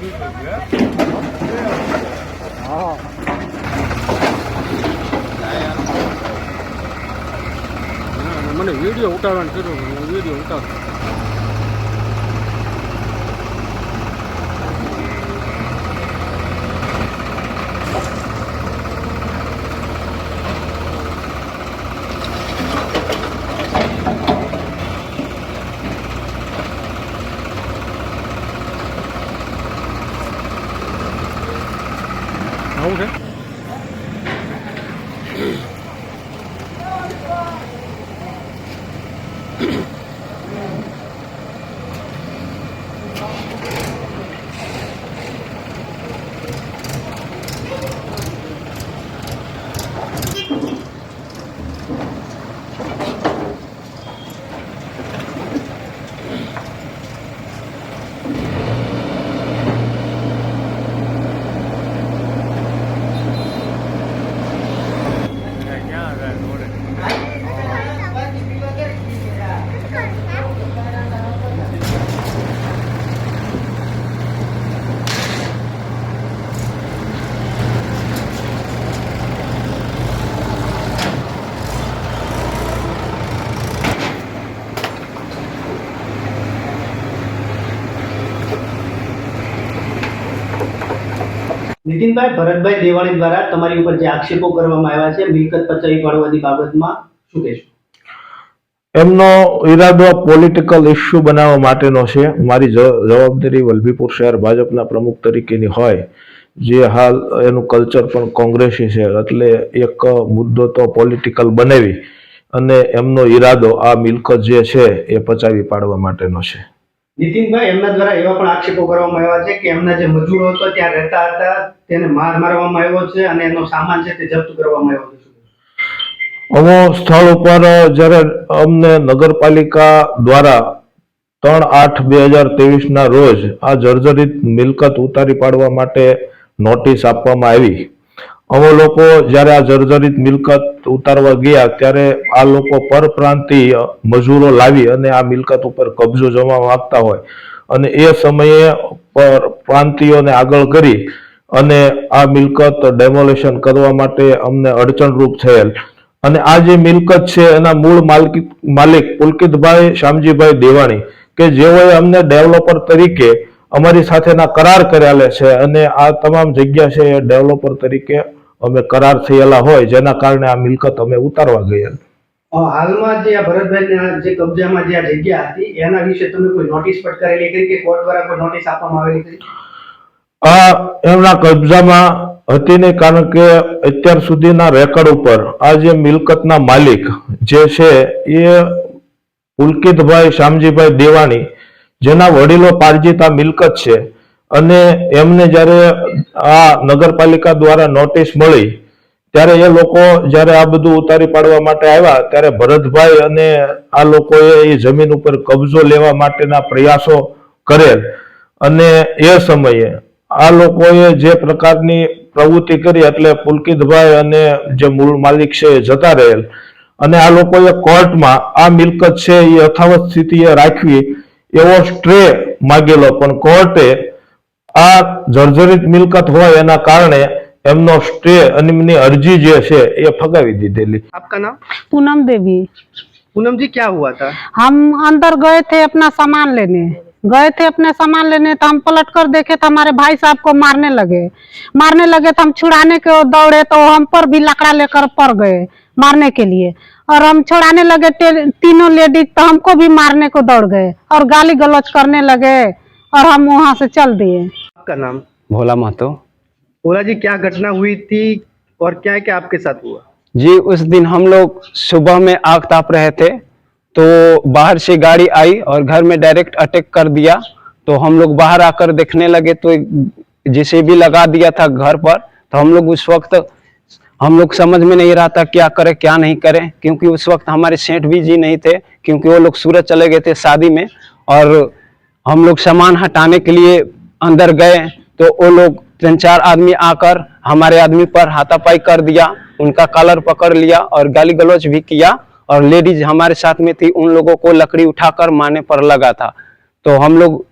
મને વીડિયો ઉતારવાનું હું વીડિયો ઉતાર. આવું નીતિનભાઈ, ભરતભાઈ દેવાણી દ્વારા તમારી ઉપર જે આક્ષેપો કરવામાં આવ્યા છે, મિલકત પચાવી પાડવાની બાબતમાં શું કહેશો? એમનો ઈરાદો પોલિટિકલ ઇસ્યુ બનાવવા માટેનો છે. મારી જવાબદારી વલભીપુર શહેર ભાજપના પ્રમુખ તરીકેની હોય, જે હાલ એનું કલ્ચર પણ કોંગ્રેસી છે. એટલે એક મુદ્દો તો પોલિટિકલ બનાવી અને એમનો ઈરાદો, આ મિલકત જે છે, એ પચાવી પાડવા માટેનો છે. નીતિનભાઈ, એમના દ્વારા એવા પણ આક્ષેપો કરવામાં આવ્યા છે કે એમના જે મજૂરો હતો ત્યાં રહેતા હતા, તેને માર મારવામાં આવ્યો છે અને એનો સામાન છે તે જપ્ત કરવામાં આવ્યો છે. અમો સ્થળ ઉપર જ્યારે અમને નગરપાલિકા દ્વારા ત્રણ આઠ બે હજાર ના રોજ આ જર્જરિત મિલકત ઉતારી પાડવા માટે નોટિસ આપવામાં આવી અમે લોકો જ્યારે આ જર્જરિત મિલકત ઉતારવા ગયા, ત્યારે આ લોકો પરપ્રાંતીય મજૂરો લાવી અને આ મિલકત ઉપર કબજો જમા માંગતા હોય. અને એ સમયે પર પ્રાંતિયોને આગળ કરી અને આ મિલકત ડેમોલેશન કરવા માટે અમને અડચણરૂપ થયેલ. અને આ જે મિલકત છે, એના મૂળ માલિક માલિક પુલકિતભાઈ શામજીભાઈ દેવાણી કે જેઓએ અમને ડેવલપર તરીકે અમારી સાથેના કરાર કરેલા છે અને આ તમામ જગ્યા છે એ ડેવલપર તરીકે અમે કરાર થયેલા હોય જેના કારણે આ મિલકત અમે ઉતારવા ગયા. હાલમાં જે આ ભરતભાઈ જે કબજામાં જે આ જગ્યા હતી એના વિશે તમે કોઈ નોટિસ ફટકારેલી કરી કે કોર્ટ દ્વારા કોઈ નોટિસ આપવામાં આવેલી હતી આ એમના કબજામાં હતી ને કારણ કે અત્યાર સુધીના રેકર્ડ ઉપર આ જે મિલકતના માલિક જે છે એ પુલકિતભાઈ શામજીભાઈ દેવાણી જેના વડીલો પારજીત આ મિલકત છે અને એમને જ્યારે આ નગરપાલિકા દ્વારા નોટિસ મળી, ત્યારે એ લોકો જ્યારે આ બધું ઉતારી પાડવા માટે આવ્યા, ત્યારે ભરતભાઈ અને આ લોકોએ એ જમીન ઉપર કબજો લેવા માટેના પ્રયાસો કરેલ. અને એ સમયે આ લોકોએ જે પ્રકારની પ્રવૃત્તિ કરી, એટલે પુલકિતભાઈ અને જે મૂળ માલિક છે એ જતા રહેલ. અને આ લોકોએ કોર્ટમાં આ મિલકત છે એ યથાવત સ્થિતિએ રાખવી એવો સ્ટ્રે માગેલો. પણ કોર્ટે આ જર્જરિત મિલકત હોય એના કારણે એમનો સ્ટે અને એમની અરજી જે છે એ ફગાવી દીધેલી આપકા નામ पूनम देवी पूनम जी क्या हुआ था हम अंदर गए थे अपना सामान लेने गए थे अपने सामान लेने तो हम पलट कर देखे तो हमारे भाई साहब को मारने लगे मारने लगे तो हम छुड़ाने के दौड़े तो हम पर भी लकड़ा लेकर पड़ गए मारने के लिए और हम छुड़ाने लगे टे- तीनों लेडीज तो हमको भी मारने को दौड़ गए और गाली गलौज करने लगे और हम वहाँ से चल दिए। आपका नाम? भोला महतो। भोला जी क्या घटना हुई थी और क्या क्या आपके साथ हुआ? जी उस दिन हम लोग सुबह में आग ताप रहे थे तो बाहर से गाड़ी आई और घर में डायरेक्ट अटैक कर दिया। तो हम लोग बाहर आकर देखने लगे तो जिसे भी लगा दिया था घर पर तो हम लोग उस वक्त हम लोग समझ में नहीं रहा था क्या करें क्या नहीं करें क्योंकि उस वक्त हमारे सेठ भी जी नहीं थे क्योंकि वो लोग सूरत चले गए थे शादी में। और हम लोग सामान हटाने के लिए अंदर गए तो वो लोग तीन चार आदमी आकर हमारे आदमी पर हाथापाई कर दिया, उनका कलर पकड़ लिया और गाली गलौज भी किया और लेडीज़ हमारे साथ में थी, उन लोगों को लकड़ी उठाकर मारने पर लगा था। तो हम लोग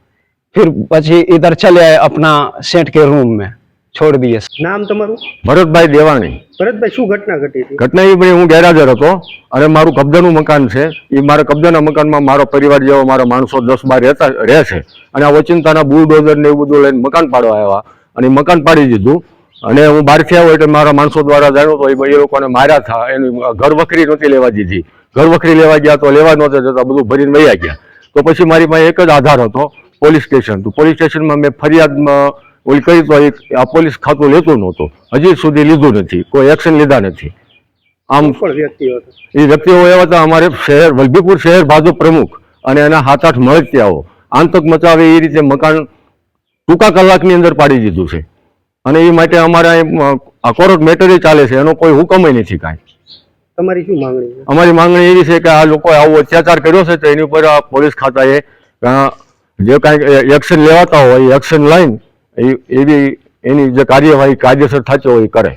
फिर बची इधर चले आए अपना सेठ के रूम में। છોડ દઈએ નામ તમારું? ભરતભાઈ દેવાણી. ભરતભાઈ શું ઘટના ઘટી ઘટના એ ભાઈ હું ગેરહાજર હતો અને મારું કબજાનું મકાન છે. એ મારા કબજાના મકાનમાં મારો પરિવાર જેવો મારો માણસો દસ બાર રહેતા રહે છે. અને આ ઓચિંતાના બુલડોઝર ને એવું બધું લઈને મકાન પાડવા આવ્યા. અને મકાન પાડી દીધું. અને હું બહારથી આવ્યો એટલે મારા માણસો દ્વારા જાણ્યું તો એ લોકોને માર્યા હતા. એની ઘર વખરી નહોતી લેવા દીધી. ઘર વખરી લેવા ગયા તો લેવા નહોતા જતા બધું ભરીને વૈયા ગયા. તો પછી મારી પાસે એક જ આધાર હતો પોલીસ સ્ટેશન. તો પોલીસ સ્ટેશનમાં મેં ફરિયાદમાં ઓલી કરી તો એ આ પોલીસ ખાતું લેતું નહોતું. હજી સુધી લીધું નથી. કોઈ એક્શન લીધા નથી. આમ એ વ્યક્તિઓ એવા હતા અમારે શહેર વલભીપુર શહેર ભાજપ પ્રમુખ અને એના સાત આઠ મળતિયાઓ. આંતક મચાવે એ રીતે મકાન ટૂંકા કલાકની અંદર પાડી દીધું છે. અને એ માટે અમારે આ કોર્ટ મેટર ચાલે છે. એનો કોઈ હુકમ નથી કાંઈ. તમારી શું માંગણી અમારી માંગણી એવી છે કે આ લોકોએ આવો અત્યાચાર કર્યો છે તો એની ઉપર આ પોલીસ ખાતાએ જે કાંઈ એક્શન લેવાતા હોય એક્શન લઈને એ- એવી એની જે કાર્યવાહી કાયદેસર થતી હોય એ કરે.